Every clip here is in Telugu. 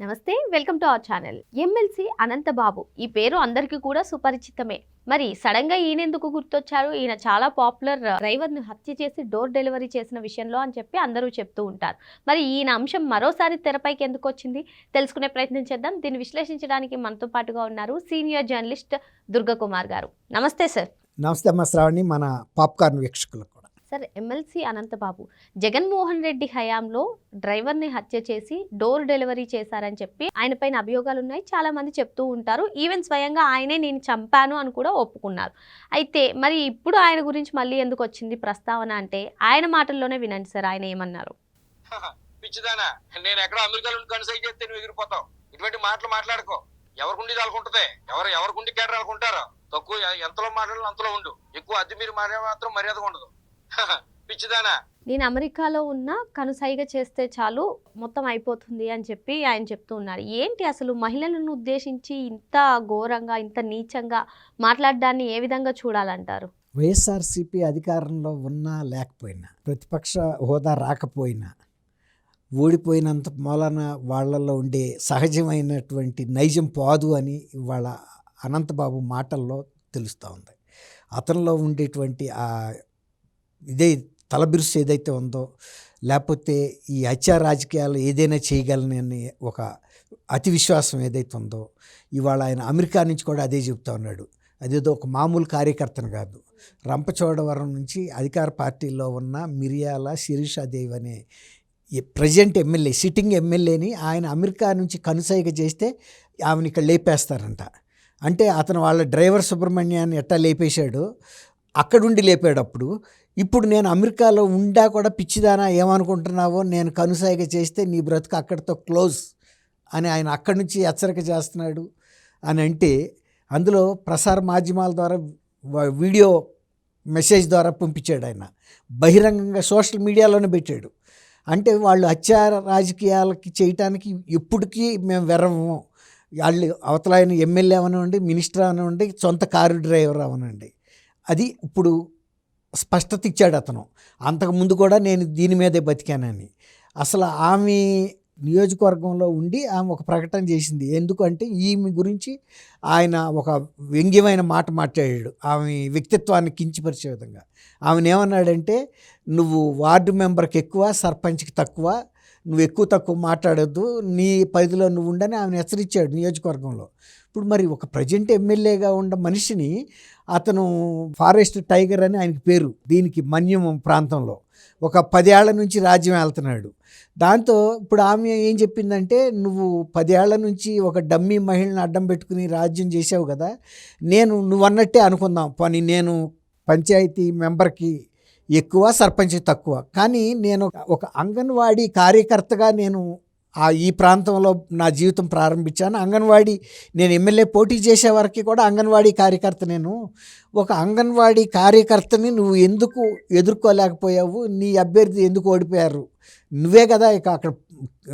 నమస్తే welcome to our channel. MLC Anantha Babu. ఈ పేరు అందరికీ కూడా సుపరిచితమే. మరి సడన్గా ఈయన ఎందుకు గుర్తొచ్చారు? ఈయన చాలా పాపులర్ డ్రైవర్ను హత్య చేసి డోర్ డెలివరీ చేసిన విషయంలో అని చెప్పి అందరూ చెప్తూ ఉంటారు. మరి ఈయన అంశం మరోసారి తెరపైకి ఎందుకు వచ్చింది? తెలుసుకునే ప్రయత్నం చేద్దాం. దీన్ని విశ్లేషించడానికి మనతో పాటుగా ఉన్నారు సీనియర్ జర్నలిస్ట్ దుర్గకుమార్ గారు. నమస్తే సార్. నమస్తే అమ్మ శ్రావణి. మన పాప్కార్న్ వీక్షకులకు. సార్ ఎమ్మెల్సీ అనంతబాబు జగన్మోహన్ రెడ్డి హయాంలో డ్రైవర్ని హత్య చేసి డోర్ డెలివరీ చేశారని చెప్పి ఆయన పైన అభియోగాలు ఉన్నాయి చాలామంది చెప్తూ ఉంటారు. ఈవెన్ స్వయంగా ఆయనే నేను చంపాను అని కూడా ఒప్పుకున్నారు. అయితే మరి ఇప్పుడు ఆయన గురించి మళ్ళీ ఎందుకు వచ్చింది ప్రస్తావన అంటే ఆయన మాటల్లోనే వినండి సార్ ఆయన ఏమన్నారు? పిచ్చిదానా. నేను ఎక్కడ అమెరికాలో కన్సల్ట్ చేస్తే నువ్వు ఎగిరిపోతావు. ఇటువంటి మాటలు మాట్లాడుకో. ఎవరికుండి వాళ్ళకుంటది ఎవరు ఎవరికుండి కేటర్? వాళ్ళకుంటారు తక్కువ ఎంతలో మాట్లాడాలి అంతలో ఉండు. ఎక్కువ అద్దె మీరు మాట్లాడే మాత్రం మర్యాద ఉండదు. పిచ్చిదానా? నేను అమెరికాలో ఉన్న కనుసైగ చేస్తే చాలు మొత్తం అయిపోతుంది అని చెప్పి ఆయన చెప్తూ ఉన్నారు. ఏంటి అసలు మహిళలను ఉద్దేశించి ఇంత ఘోరంగా ఇంత నీచంగా మాట్లాడడాన్ని ఏ విధంగా చూడాలంటారు? వైఎస్ఆర్సీపీ అధికారంలో ఉన్నా లేకపోయినా ప్రతిపక్ష హోదా రాకపోయినా ఓడిపోయినంత మూలన వాళ్ళల్లో ఉండే సహజమైనటువంటి నైజం పోదు అని ఇవాళ అనంతబాబు మాటల్లో తెలుస్తూ ఉంది. అతనిలో ఉండేటువంటి ఆ ఇదే తలబిరుసు ఏదైతే ఉందో లేకపోతే ఈ హత్యా రాజకీయాలు ఏదైనా చేయగలనని ఒక అతి విశ్వాసం ఏదైతే ఉందో ఇవాళ ఆయన అమెరికా నుంచి కూడా అదే చెప్తా ఉన్నాడు. అదేదో ఒక మామూలు కార్యకర్తను కాదు. రంపచోడవరం నుంచి అధికార పార్టీలో ఉన్న మిరియాల శిరీషాదేవి అనే ప్రజెంట్ ఎమ్మెల్యే సిట్టింగ్ ఎమ్మెల్యేని ఆయన అమెరికా నుంచి కనుసైగ చేస్తే ఆమెను ఇక్కడ లేపేస్తారంట. అంటే అతను వాళ్ళ డ్రైవర్ సుబ్రహ్మణ్యాన్ని ఎట్టా లేపేశాడు? అక్కడుండి లేపాడు అప్పుడు. ఇప్పుడు నేను అమెరికాలో ఉండా కూడా పిచ్చిదానా ఏమనుకుంటున్నావో నేను కనుసైగ చేస్తే నీ బ్రతుకు అక్కడితో క్లోజ్ అని ఆయన అక్కడి నుంచి హెచ్చరిక చేస్తున్నాడు అని అంటే అందులో ప్రసార మాధ్యమాల ద్వారా వ- వీడియో మెసేజ్ ద్వారా పంపించాడు ఆయన. బహిరంగంగా సోషల్ మీడియాలోనే పెట్టాడు. అంటే వాళ్ళు హత్యా రాజకీయాలకి చేయటానికి ఎప్పటికీ మేము వెరము వాళ్ళు అవతల ఆయన ఎమ్మెల్యే అవనివ్వండి మినిస్టర్ అవనివ్వండి సొంత కారు డ్రైవర్ అవనండి అది ఇప్పుడు స్పష్టత ఇచ్చాడు అతను. అంతకుముందు కూడా నేను దీని మీదే బతికానని. అసలు ఆమె నియోజకవర్గంలో ఉండి ఆమె ఒక ప్రకటన చేసింది. ఎందుకంటే ఈమె గురించి ఆయన ఒక వ్యంగ్యమైన మాట మాట్లాడాడు. ఆమె వ్యక్తిత్వాన్ని కించిపరిచే విధంగా. ఆమెను ఏమన్నాడంటే నువ్వు వార్డు మెంబర్కి ఎక్కువ సర్పంచ్కి తక్కువ నువ్వు ఎక్కువ తక్కువ మాట్లాడొద్దు. నీ పరిధిలో నువ్వు ఉండని ఆమెను హెచ్చరించాడు నియోజకవర్గంలో. ఇప్పుడు మరి ఒక ప్రజెంట్ ఎమ్మెల్యేగా ఉన్న మనిషిని అతను ఫారెస్ట్ టైగర్ అని ఆయనకి పేరు దీనికి మన్యం ప్రాంతంలో. ఒక పదేళ్ళ నుంచి రాజ్యం వెళ్తున్నాడు దాంతో ఇప్పుడు ఆమె ఏం చెప్పిందంటే నువ్వు పదేళ్ళ నుంచి ఒక డమ్మీ మహిళను అడ్డం పెట్టుకుని రాజ్యం చేసావు కదా నేను నువ్వు అన్నట్టే అనుకుందాం. పని నేను పంచాయతీ మెంబర్కి ఎక్కువ సర్పంచ్ తక్కువ. కానీ నేను ఒక అంగన్వాడీ కార్యకర్తగా నేను ఆ ఈ ప్రాంతంలో నా జీవితం ప్రారంభించాను. అంగన్వాడీ నేను ఎమ్మెల్యే పోటీ చేసే వరకు కూడా అంగన్వాడీ కార్యకర్త నేను. ఒక అంగన్వాడీ కార్యకర్తని నువ్వు ఎందుకు ఎదుర్కోలేకపోయావు? నీ అభ్యర్థి ఎందుకు ఓడిపోయారు? నువ్వే కదా ఇక అక్కడ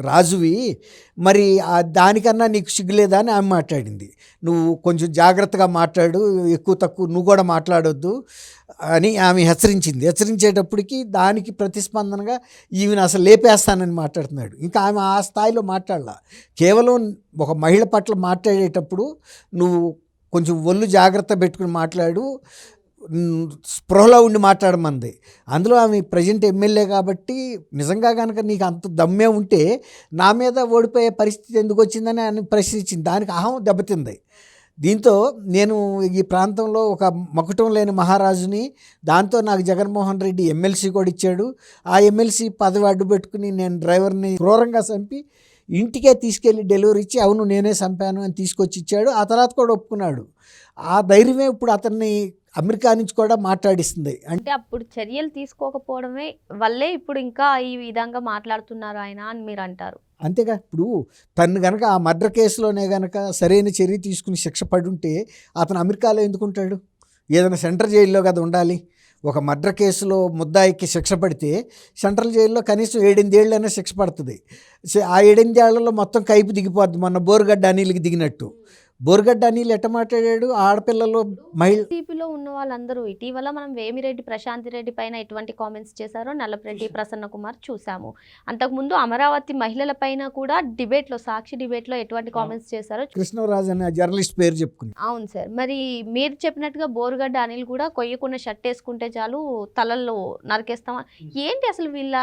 రాజువి మరి దానికన్నా నీకు సిగ్గులేదా? అని ఆమె మాట్లాడింది. నువ్వు కొంచెం జాగ్రత్తగా మాట్లాడు ఎక్కువ తక్కువ నువ్వు కూడా మాట్లాడొద్దు అని ఆమె హెచ్చరించింది. హెచ్చరించేటప్పటికి దానికి ప్రతిస్పందనగా ఈమెను అసలు లేపేస్తానని మాట్లాడుతున్నాడు. ఇంకా ఆమె ఆ స్థాయిలో మాట్లాడాల. కేవలం ఒక మహిళ పట్ల మాట్లాడేటప్పుడు నువ్వు కొంచెం ఒళ్ళు జాగ్రత్త పెట్టుకుని మాట్లాడు స్పృహలో ఉండి మాట్లాడమంది. అందులో ఆమె ప్రజెంట్ ఎమ్మెల్యే కాబట్టి నిజంగా కనుక నీకు అంత దమ్మే ఉంటే నా మీద ఓడిపోయే పరిస్థితి ఎందుకు వచ్చిందని ఆయన ప్రశ్నించింది. దానికి అహం దెబ్బతింది. దీంతో నేను ఈ ప్రాంతంలో ఒక మకుటం లేని మహారాజుని దాంతో నాకు జగన్మోహన్ రెడ్డి ఎమ్మెల్సీ కూడా ఇచ్చాడు. ఆ ఎమ్మెల్సీ పదవి అడ్డు పెట్టుకుని నేను డ్రైవర్ని క్రూరంగా చంపి ఇంటికే తీసుకెళ్ళి డెలివరీ ఇచ్చి అవును నేనే చంపాను అని తీసుకొచ్చి ఇచ్చాడు. ఆ తర్వాత కూడా ఒప్పుకున్నాడు. ఆ ధైర్యమే ఇప్పుడు అతన్ని అమెరికా నుంచి కూడా మాట్లాడిస్తుంది. అంటే అప్పుడు చర్యలు తీసుకోకపోవడమే వల్లే ఇప్పుడు ఇంకా ఈ విధంగా మాట్లాడుతున్నారు ఆయన అని మీరు అంటారు. అంతేగా ఇప్పుడు తను గనక ఆ మర్డర్ కేసులోనే గనక సరైన చర్య తీసుకుని శిక్ష పడి ఉంటే అతను అమెరికాలో ఎందుకుంటాడు ఏదైనా సెంట్రల్ జైల్లో కదా ఉండాలి. ఒక మర్డర్ కేసులో ముద్దాయికి శిక్ష పడితే సెంట్రల్ జైల్లో కనీసం ఏడెనిమిదేళ్ళైనా శిక్ష పడుతుంది. ఆ ఏడెనిమిదేళ్ళలో మొత్తం కైపు దిగిపోద్ది. మొన్న బోరుగడ్డ అనిల్కి దిగినట్టు. బోర్గడ్డ అనిల్ ఎట్ట మాట్లాడాడు? ఆడపిల్లలు మహిళ టీడీపీలో ఉన్న వాళ్ళందరూ ఇటీవల మనం వేమిరెడ్డి ప్రశాంతి రెడ్డి పైన ఎటువంటి కామెంట్స్ చేశారో నల్లపరెడ్డి ప్రసన్న కుమార్ చూసాము అంతకుముందు అమరావతి మహిళల పైన కూడా డిబేట్లో సాక్షి డిబేట్లో ఎటువంటి కామెంట్స్ చేశారో కృష్ణరాజు అనే జర్నలిస్ట్ పేరు చెప్పుకుని అవును సార్. మరి మీరు చెప్పినట్టుగా బోరుగడ్డ అనిల్ కూడా కొయ్యకున్న షర్ట్ వేసుకుంటే చాలు తలల్లో నరికేస్తాం ఏంటి అసలు వీళ్ళ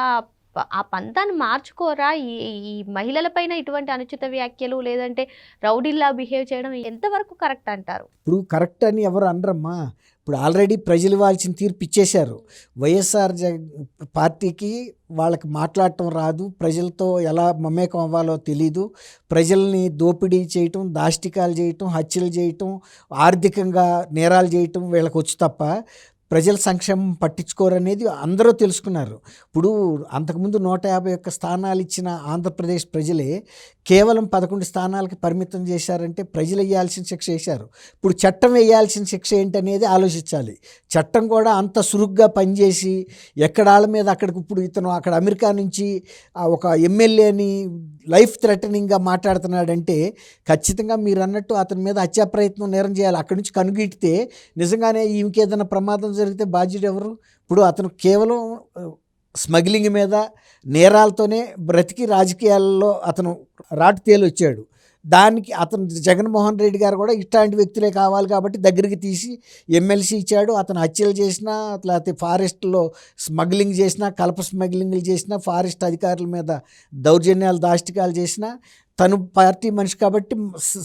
ఆ పంతాన్ని మార్చుకోరా? ఈ ఈ మహిళల పైన ఇటువంటి అనుచిత వ్యాఖ్యలు లేదంటే రౌడీల్లా బిహేవ్ చేయడం ఎంతవరకు కరెక్ట్ అంటారు? ఇప్పుడు కరెక్ట్ అని ఎవరు అనరమ్మా. ఇప్పుడు ఆల్రెడీ ప్రజలు ఇవ్వాల్సిన తీర్పు ఇచ్చేశారు. వైఎస్ఆర్ పార్టీకి వాళ్ళకి మాట్లాడటం రాదు. ప్రజలతో ఎలా మమేకం అవ్వాలో తెలీదు. ప్రజల్ని దోపిడీ చేయటం దాష్టికాలు చేయటం హత్యలు చేయటం ఆర్థికంగా నేరాలు చేయటం వీళ్ళకి వచ్చు తప్ప ప్రజల సంక్షేమం పట్టించుకోరనేది అందరూ తెలుసుకున్నారు. ఇప్పుడు అంతకుముందు నూట యాభై ఒక్క స్థానాలు ఇచ్చిన ఆంధ్రప్రదేశ్ ప్రజలే కేవలం పదకొండు స్థానాలకి పరిమితం చేశారంటే ప్రజలు వేయాల్సిన శిక్ష వేశారు. ఇప్పుడు చట్టం వేయాల్సిన శిక్ష ఏంటనేది ఆలోచించాలి. చట్టం కూడా అంత సురుగ్గా పనిచేసి ఎక్కడాళ్ళ మీద అక్కడికి ఇప్పుడు ఇతను అక్కడ అమెరికా నుంచి ఒక ఎమ్మెల్యేని లైఫ్ థ్రెటనింగ్గా మాట్లాడుతున్నాడంటే ఖచ్చితంగా మీరు అన్నట్టు అతని మీద హత్యా ప్రయత్నం నేరం చేయాలి. అక్కడి నుంచి కనుగిడితే నిజంగానే ఈమెకి ఏదైనా ప్రమాదం జరిగితే బాధ్యుడు ఎవరు? ఇప్పుడు అతను కేవలం స్మగ్లింగ్ మీద నేరాలతోనే బ్రతికి రాజకీయాల్లో అతను రాటు తేలి వచ్చాడు దానికి అతను జగన్మోహన్ రెడ్డి గారు కూడా ఇట్లాంటి వ్యక్తులే కావాలి కాబట్టి దగ్గరికి తీసి ఎమ్మెల్సీ ఇచ్చాడు. అతను హత్యలు చేసినా లేకపోతే ఫారెస్ట్లో స్మగ్లింగ్ చేసినా కలప స్మగ్లింగ్లు చేసినా ఫారెస్ట్ అధికారుల మీద దౌర్జన్యాలు దాష్టికాలు చేసినా తను పార్టీ మనిషి కాబట్టి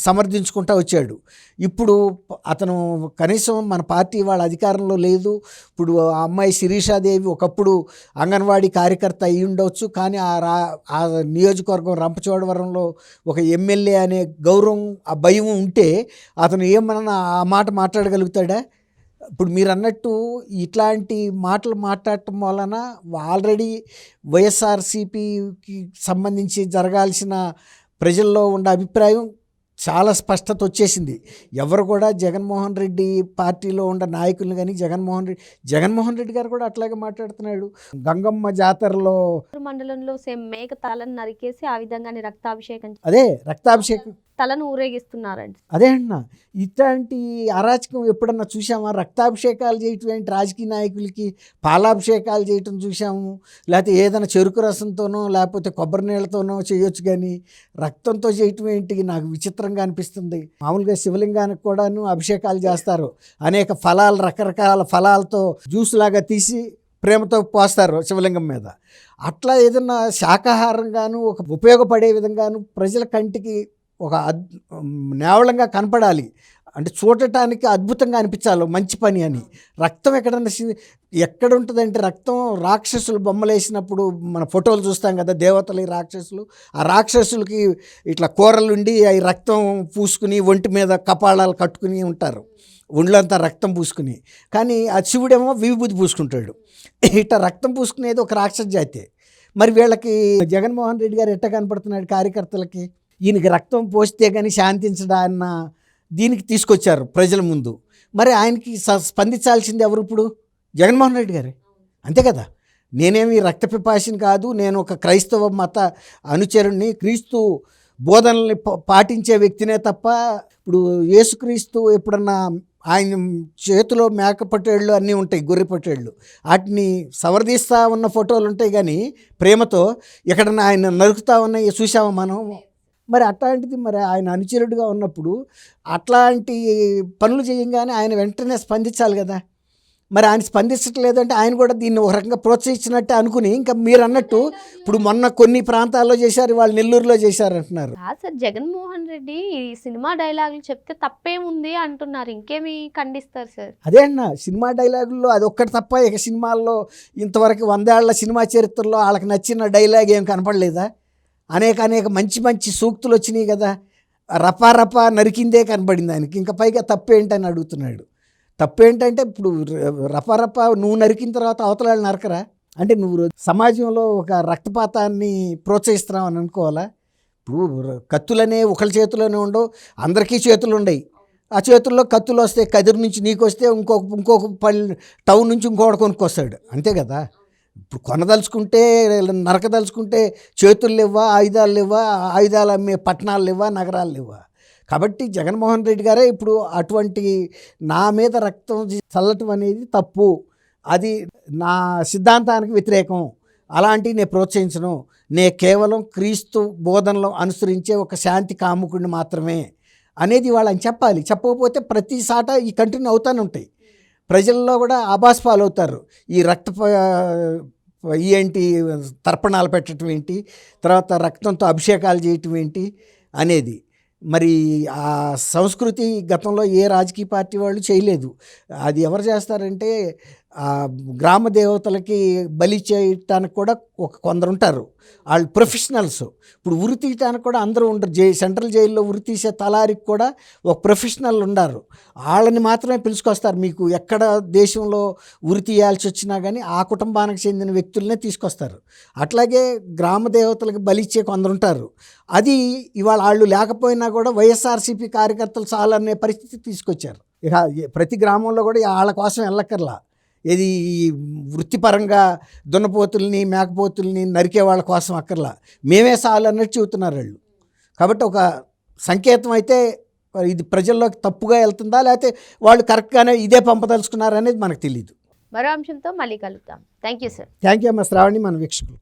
సమర్థించుకుంటా వచ్చాడు. ఇప్పుడు అతను కనీసం మన పార్టీ వాళ్ళ అధికారంలో లేదు. ఇప్పుడు ఆ అమ్మాయి శిరీషాదేవి ఒకప్పుడు అంగన్వాడీ కార్యకర్త అయి ఉండవచ్చు కానీ ఆ రా ఆ నియోజకవర్గం రంపచోడవరంలో ఒక ఎమ్మెల్యే అనే గౌరవం ఆ భయం ఉంటే అతను ఏమన్నా ఆ మాట మాట్లాడగలుగుతాడా? ఇప్పుడు మీరు అన్నట్టు ఇట్లాంటి మాటలు మాట్లాడటం వలన ఆల్రెడీ వైఎస్ఆర్సీపీకి సంబంధించి జరగాల్సిన ప్రజల్లో ఉన్న అభిప్రాయం చాలా స్పష్టత వచ్చేసింది. ఎవరు కూడా జగన్మోహన్ రెడ్డి పార్టీలో ఉన్న నాయకులను కానీ జగన్మోహన్ రెడ్డి జగన్మోహన్ రెడ్డి గారు కూడా అట్లాగే మాట్లాడుతున్నాడు. గంగమ్మ జాతరలో మండలంలో సేమ్ మేక తలను నరికేసి ఆ విధంగానే రక్తాభిషేకం అదే రక్తాభిషేకం తలను ఊరేగిస్తున్నారండి అదే అన్న ఇట్లాంటి అరాచకం ఎప్పుడన్నా చూసామా రక్తాభిషేకాలు చేయటం ఏంటి? రాజకీయ నాయకులకి పాలాభిషేకాలు చేయటం చూసాము లేకపోతే ఏదైనా చెరుకు రసంతోనో లేకపోతే కొబ్బరి నీళ్ళతోనో చేయొచ్చు కానీ రక్తంతో చేయటం ఏంటి? నాకు విచిత్రంగా అనిపిస్తుంది. మామూలుగా శివలింగానికి కూడాను అభిషేకాలు చేస్తారు. అనేక ఫలాలు రకరకాల ఫలాలతో జ్యూస్ లాగా తీసి ప్రేమతో పోస్తారు శివలింగం మీద. అట్లా ఏదన్నా శాకాహారంగాను ఒక ఉపయోగపడే విధంగాను ప్రజల కంటికి ఒక అద్ నేవళంగా కనపడాలి. అంటే చూడటానికి అద్భుతంగా అనిపించాలి. మంచి పని అని. రక్తం ఎక్కడన్నా ఎక్కడ ఉంటుందంటే రక్తం రాక్షసులు బొమ్మలు వేసినప్పుడు మన ఫోటోలు చూస్తాం కదా దేవతలు ఈ రాక్షసులు. ఆ రాక్షసులకి ఇట్లా కూరలుండి అవి రక్తం పూసుకుని ఒంటి మీద కపాళాలు కట్టుకుని ఉంటారు. ఒళ్ళంతా రక్తం పూసుకుని. కానీ ఆ శివుడేమో విభూతి పూసుకుంటాడు. ఇట్లా రక్తం పూసుకునేది ఒక రాక్షస జాతి. మరి వీళ్ళకి జగన్మోహన్ రెడ్డి గారు ఎట్ట కనపడుతున్నాడు కార్యకర్తలకి? ఈయనకి రక్తం పోస్తే కానీ శాంతించడా అన్న దీనికి తీసుకొచ్చారు ప్రజల ముందు. మరి ఆయనకి స- స్పందించాల్సింది ఎవరు ఇప్పుడు? జగన్మోహన్ రెడ్డి గారే. అంతే కదా? నేనేమి రక్త పిపాసిని కాదు నేను ఒక క్రైస్తవ మత అనుచరుణ్ణి క్రీస్తు బోధనల్ని పాటించే వ్యక్తినే తప్ప ఇప్పుడు యేసుక్రీస్తు ఎప్పుడన్నా ఆయన చేతిలో మేక పట్టేళ్ళు అన్నీ ఉంటాయి గొర్రె పట్టేళ్ళు వాటిని సవరదీస్తూ ఉన్న ఫోటోలు ఉంటాయి కానీ ప్రేమతో ఎక్కడన్నా ఆయన నరుకుతా ఉన్నాయి చూసామా మనం? మరి అట్లాంటిది మరి ఆయన అనుచరుడుగా ఉన్నప్పుడు అట్లాంటి పనులు చేయంగానే ఆయన వెంటనే స్పందించాలి కదా. మరి ఆయన స్పందించట్లేదు అంటే ఆయన కూడా దీన్ని ఒక రకంగా ప్రోత్సహించినట్టే అనుకుని ఇంకా మీరు అన్నట్టు ఇప్పుడు మొన్న కొన్ని ప్రాంతాల్లో చేశారు వాళ్ళు నెల్లూరులో చేశారు అంటున్నారు. సార్ జగన్మోహన్ రెడ్డి ఈ సినిమా డైలాగులు చెప్తే తప్పేముంది అంటున్నారు. ఇంకేమి ఖండిస్తారు సార్? అదే అన్న సినిమా డైలాగుల్లో అది ఒక్కటి తప్ప ఇక సినిమాల్లో ఇంతవరకు వందేళ్ళ సినిమా చరిత్రలో వాళ్ళకి నచ్చిన డైలాగ్ ఏం కనపడలేదా? అనేక అనేక మంచి మంచి సూక్తులు వచ్చినాయి కదా. రపా నరికిందే కనబడింది ఆయనకి. ఇంకా పైగా తప్పేంటని అడుగుతున్నాడు. తప్పేంటంటే ఇప్పుడు రపా నువ్వు నరికిన తర్వాత అవతల నరకరా? అంటే నువ్వు సమాజంలో ఒక రక్తపాతాన్ని ప్రోత్సహిస్తున్నావు అని అనుకోవాలా? ఇప్పుడు కత్తులనే ఒకళ్ళ చేతిలోనే ఉండవు అందరికీ చేతులు ఉండయి. ఆ చేతుల్లో కత్తులు వస్తే కదిరి నుంచి నీకు వస్తే ఇంకొక ఇంకొక పల్లె టౌన్ నుంచి ఇంకొకటి కొనుక్కొస్తాడు. అంతే కదా? ఇప్పుడు కొనదలుచుకుంటే నరకదలుచుకుంటే చేతులు లేవా ఆయుధాలు లేవా ఆయుధాలు అమ్మే పట్టణాలు లేవా నగరాలు లేవా కాబట్టి జగన్మోహన్ రెడ్డి గారే ఇప్పుడు అటువంటి నా మీద రక్తం చల్లటం అనేది తప్పు. అది నా సిద్ధాంతానికి వ్యతిరేకం. అలాంటివి నేను ప్రోత్సహించను. నే కేవలం క్రీస్తు బోధనలో అనుసరించే ఒక శాంతి కాముకుడిని మాత్రమే. అనేది వాళ్ళని చెప్పాలి. చెప్పకపోతే ప్రతి సాట ఈ కంటిన్యూ అవుతానే ఉంటాయి. ప్రజల్లో కూడా ఆభాస్ పాలవుతారు. ఈ రక్త ఏంటి తర్పణాలు పెట్టడం ఏంటి తర్వాత రక్తంతో అభిషేకాలు చేయటం ఏంటి అనేది. మరి ఆ సంస్కృతి గతంలో ఏ రాజకీయ పార్టీ వాళ్ళు చేయలేదు. అది ఎవరు చేస్తారంటే గ్రామ దేవతలకి బలి చేయటానికి కూడా ఒక కొందరు ఉంటారు వాళ్ళు ప్రొఫెషనల్స్. ఇప్పుడు ఉరి తీయటానికి కూడా అందరూ ఉండరు. జై సెంట్రల్ జైల్లో ఉరి తీసే తలారికి కూడా ఒక ప్రొఫెషనల్ ఉండారు. వాళ్ళని మాత్రమే పిలుచుకొస్తారు. మీకు ఎక్కడ దేశంలో ఉరి తీయాల్సి వచ్చినా కానీ ఆ కుటుంబానికి చెందిన వ్యక్తులనే తీసుకొస్తారు. అట్లాగే గ్రామ దేవతలకు బలిచ్చే కొందరు ఉంటారు అది ఇవాళ వాళ్ళు లేకపోయినా కూడా వైఎస్ఆర్సీపీ కార్యకర్తలు చాలనే పరిస్థితి తీసుకొచ్చారు. ఇక ప్రతి గ్రామంలో కూడా వాళ్ళ కోసం వెళ్ళక్కర్లా ఇది ఈ వృత్తిపరంగా దున్నపోతుల్ని మేకపోతుల్ని నరికే వాళ్ళ కోసం అక్కర్లా. మేమే చాలు అన్నట్టు చెబుతున్నారు వాళ్ళు. కాబట్టి ఒక సంకేతం అయితే ఇది ప్రజల్లోకి తప్పుగా వెళ్తుందా? లేకపోతే వాళ్ళు కరెక్ట్గానే ఇదే పంపదలుచుకున్నారనేది మనకు తెలియదు మరో అంశంతో మళ్ళీ కలుద్దాం. Thank you sir. Thank you అమ్మ. శ్రావణి మన వీక్షకులు.